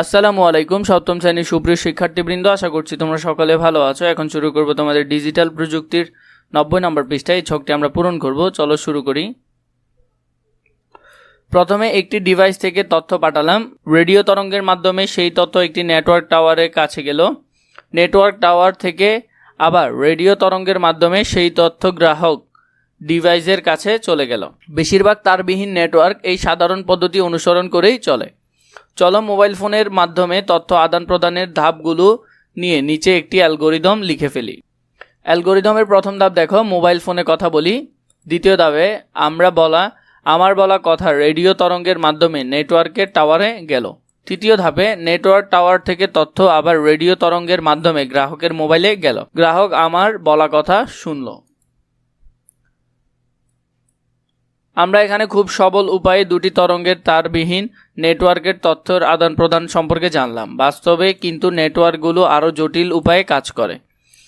আসসালামু আলাইকুম, সপ্তম শ্রেণির সুপ্রিয় শিক্ষার্থীবৃন্দ, আশা করছি তোমরা সকলে ভালো আছো। এখন শুরু করব তোমাদের ডিজিটাল প্রযুক্তির নব্বই নম্বর পৃষ্ঠায় এই ছকটি আমরা পূরণ করব। চলো শুরু করি। প্রথমে একটি ডিভাইস থেকে তথ্য পাঠালাম। রেডিও তরঙ্গের মাধ্যমে সেই তথ্য একটি নেটওয়ার্ক টাওয়ারের কাছে গেল। নেটওয়ার্ক টাওয়ার থেকে আবার রেডিও তরঙ্গের মাধ্যমে সেই তথ্য গ্রাহক ডিভাইসের কাছে চলে গেল। বেশিরভাগ তারবিহীন নেটওয়ার্ক এই সাধারণ পদ্ধতি অনুসরণ করেই চলে। চলো মোবাইল ফোনের মাধ্যমে তথ্য আদান প্রদানের ধাপগুলো নিয়ে নিচে একটি অ্যালগোরিদম লিখে ফেলি। অ্যালগোরিদমের প্রথম ধাপ দেখো, মোবাইল ফোনে কথা বলি। দ্বিতীয় ধাপে, আমরা বলা, আমার বলা কথা রেডিও তরঙ্গের মাধ্যমে নেটওয়ার্কের টাওয়ারে গেল। তৃতীয় ধাপে, নেটওয়ার্ক টাওয়ার থেকে তথ্য আবার রেডিও তরঙ্গের মাধ্যমে গ্রাহকের মোবাইলে গেল। গ্রাহক আমার বলা কথা শুনলো। আমরা এখানে খুব সবল উপায়ে দুটি তরঙ্গের তারবিহীন নেটওয়ার্কের তথ্যের আদান প্রদান সম্পর্কে জানলাম। বাস্তবে কিন্তু নেটওয়ার্কগুলো আরও জটিল উপায়ে কাজ করে।